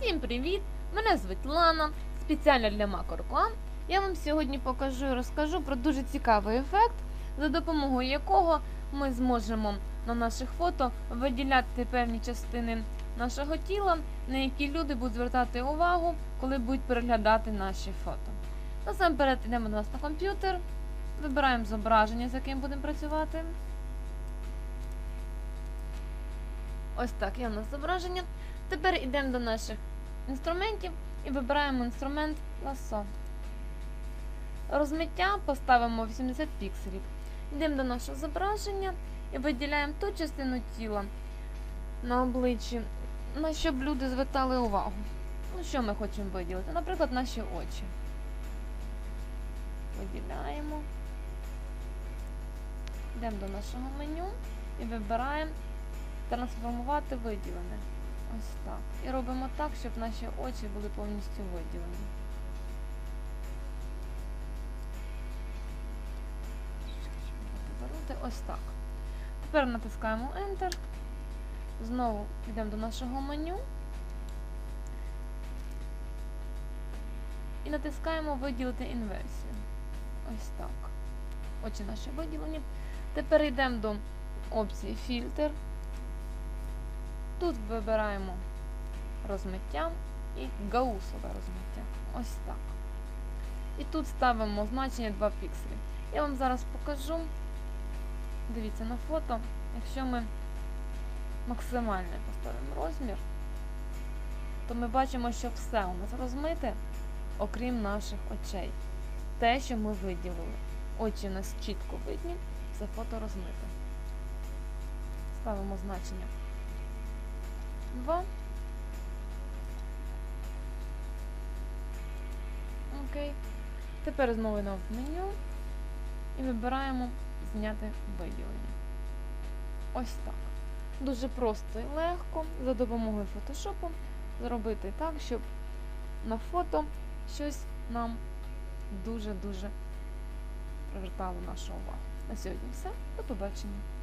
Всім привіт! Мене звуть Лана. Спеціально для Макоркла. Я вам сьогодні покажу і розкажу про дуже цікавий ефект, за допомогою якого ми зможемо на наших фото виділяти певні частини нашого тіла, на які люди будуть звертати увагу, коли будуть переглядати наші фото. Насамперед йдемо до нас на комп'ютер, вибираємо зображення, з яким будемо працювати. Ось так, є у нас зображення. Тепер йдемо до наших інструментів і вибираємо інструмент ласо. Розмиття поставимо 80 пікселів. Йдемо до нашого зображення і виділяємо ту частину тіла на обличчі, на що б люди звертали увагу. Ну, що ми хочемо виділити? Наприклад, наші очі. Виділяємо. Йдемо до нашого меню і вибираємо трансформувати виділене. Ось так. І робимо так, щоб наші очі були повністю виділені. Ось так. Тепер натискаємо Enter. Знову йдемо до нашого меню. І натискаємо виділити інверсію. Ось так. Очі наші виділені. Тепер йдемо до опції фільтр. Тут вибираємо розмиття і гаусове розмиття. Ось так. І тут ставимо значення 2 пікселі. Я вам зараз покажу. Дивіться на фото. Якщо ми максимальний поставимо розмір, то ми бачимо, що все у нас розмите, окрім наших очей. Те, що ми виділили. Очі у нас чітко видні, це фото розмите. Ставимо значення 2. Окей. Тепер знову на меню і вибираємо зняти виділення. Ось так. Дуже просто і легко за допомогою фотошопу зробити так, щоб на фото щось нам дуже-дуже привертало нашу увагу. На сьогодні все. До побачення.